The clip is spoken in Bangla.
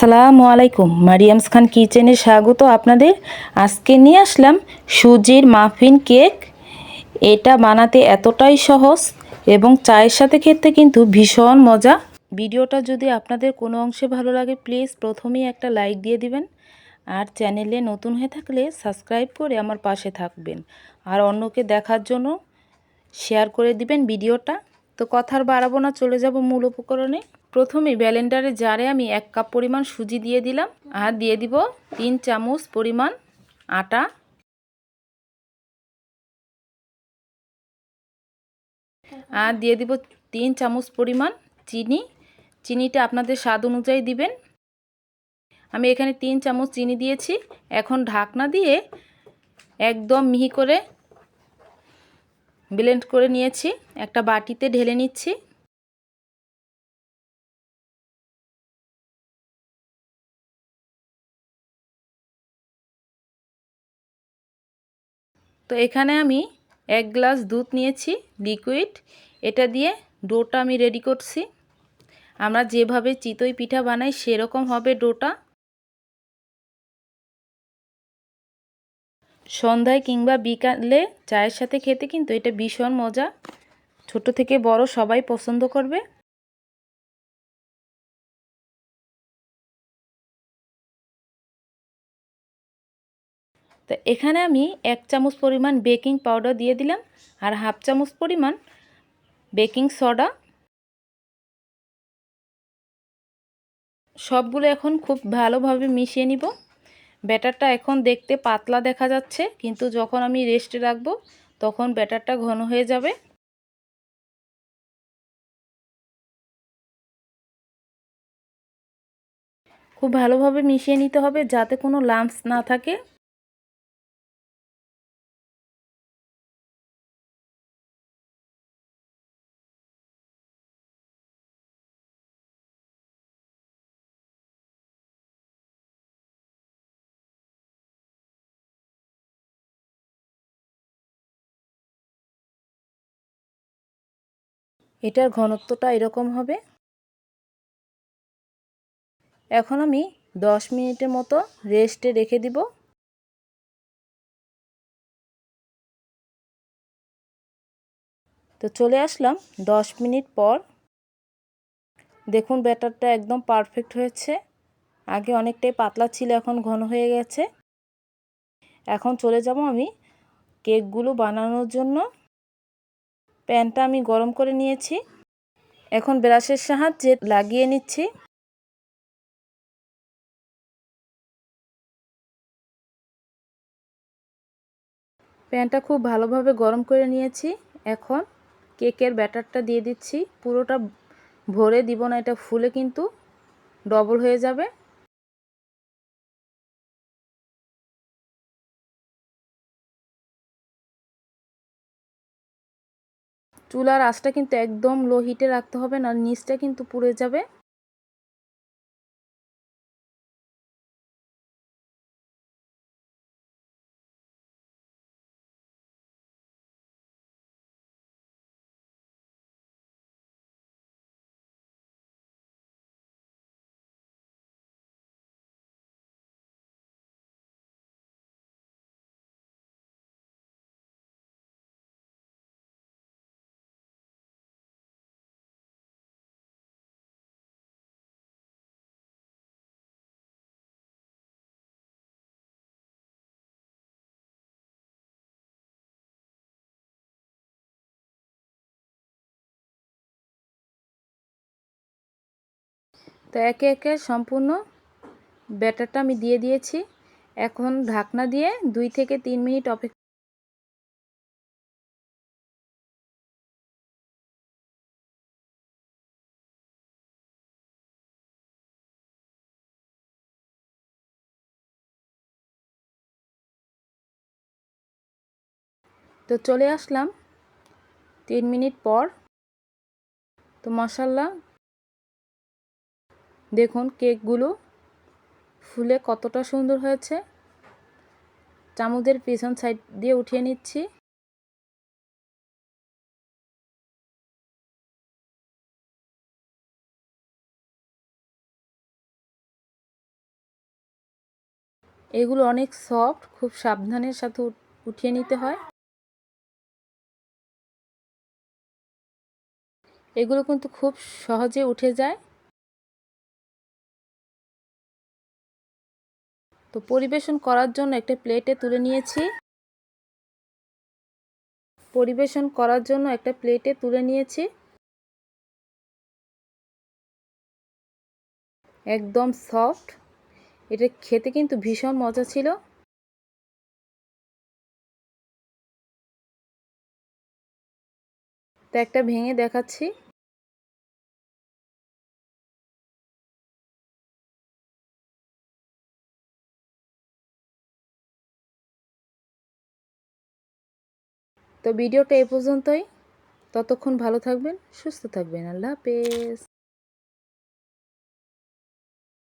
আসসালামু আলাইকুম। মারিয়ামস খান কিচেনে স্বাগত আপনাদের। আজকে নিয়ে আসলাম সুজির মাফিন কেক। এটা বানাতে এতটাই সহজ এবং চায়ের সাথে খেতে কিন্তু ভীষণ মজা। ভিডিওটা যদি আপনাদের কোনো অংশে ভালো লাগে, প্লিজ প্রথমেই একটা লাইক দিয়ে দিবেন। আর চ্যানেলে নতুন হয়ে থাকলে সাবস্ক্রাইব করে আমার পাশে থাকবেন। আর অন্যকে দেখার জন্য শেয়ার করে দিবেন ভিডিওটা। তো কথার বাড়াবো না, চলে যাব মূল উপকরণে। প্রথমে ব্যালেন্ডারে জারে আমি এক কাপ পরিমাণ সুজি দিয়ে দিলাম আর দিয়ে দিব তিন চামচ পরিমাণ আটা। আর দিয়ে দিব তিন চামচ পরিমাণ চিনি। চিনিটা আপনাদের স্বাদ অনুযায়ী দিবেন। আমি এখানে তিন চামচ চিনি দিয়েছি। এখন ঢাকনা দিয়ে একদম মিহি করে ব্লেন্ড করে নিয়েছি। একটা বাটিতে ঢেলে নিচ্ছি। তো এখানে আমি এক গ্লাস দুধ নিয়েছি লিকুইড এটা দিয়ে ডোটা আমি রেডি করছি। আমরা যেভাবে চিতই পিঠা বানাই, সেরকম হবে ডোটা। সন্ধ্যায় কিংবা বিকালে চায়ের সাথে খেতে কিন্তু এটা ভীষণ মজা। ছোট থেকে বড় সবাই পছন্দ করবে। তো এখানে আমি এক চামচ পরিমাণ বেকিং পাউডার দিয়ে দিলাম আর হাফ চামচ পরিমাণ বেকিং সোডা। সবগুলো এখন খুব ভালোভাবে মিশিয়ে নিব। ব্যাটারটা এখন দেখতে পাতলা দেখা যাচ্ছে, কিন্তু যখন আমি রেস্টে রাখব তখন ব্যাটারটা ঘন হয়ে যাবে। খুব ভালোভাবে মিশিয়ে নিতে হবে যাতে কোনো লাম্পস না থাকে। এটার ঘনত্বটা এরকম হবে। এখন আমি দশ মিনিটের মতো রেস্টে রেখে দিব। তো চলে আসলাম দশ মিনিট পর। দেখুন ব্যাটারটা একদম পারফেক্ট হয়েছে। আগে অনেকটাই পাতলা ছিল, এখন ঘন হয়ে গেছে। এখন চলে যাব আমি কেকগুলো বানানোর জন্য। প্যানটা আমি গরম করে নিয়েছি। এখন ব্রাশের সাহায্যে লাগিয়ে নিচ্ছি। প্যানটা খুব ভালোভাবে গরম করে নিয়েছি। এখন কেকের ব্যাটারটা দিয়ে দিচ্ছি। পুরোটা ভরে দিব না, এটা ফুলে কিন্তু ডবল হয়ে যাবে। চুলার আঁচটা কিন্তু একদম লো হিটে রাখতে হবে না নিচটা কিন্তু পুড়ে যাবে। তো একে একে সম্পূর্ণ ব্যাটারটা আমি দিয়ে দিয়েছি। এখন ঢাকনা দিয়ে দুই থেকে তিন মিনিট অপেক্ষা তো চলে আসলাম। তিন মিনিট পর তো মশাল্লা দেখুন কেকগুলো ফুলে কতটা সুন্দর হয়েছে। চামচের পিছন সাইড দিয়ে উঠিয়ে নিচ্ছি। এগুলো অনেক সফট, খুব সাবধানের সাথে উঠ- উঠিয়ে নিতে হয়। এগুলো কিন্তু খুব সহজে উঠে যায়। তো পরিবেশন করার জন্য একটা প্লেটে তুলে নিয়েছি। পরিবেশন করার জন্য একটা প্লেটে তুলে নিয়েছি। একদম সফট। এটা খেতে কিন্তু ভীষণ মজা ছিল। তো একটা ভেঙে দেখাচ্ছি। তো ভিডিওটা এ পর্যন্তই। ততক্ষণ ভালো থাকবেন সুস্থ থাকবেন। আল্লাহ হাফেজ।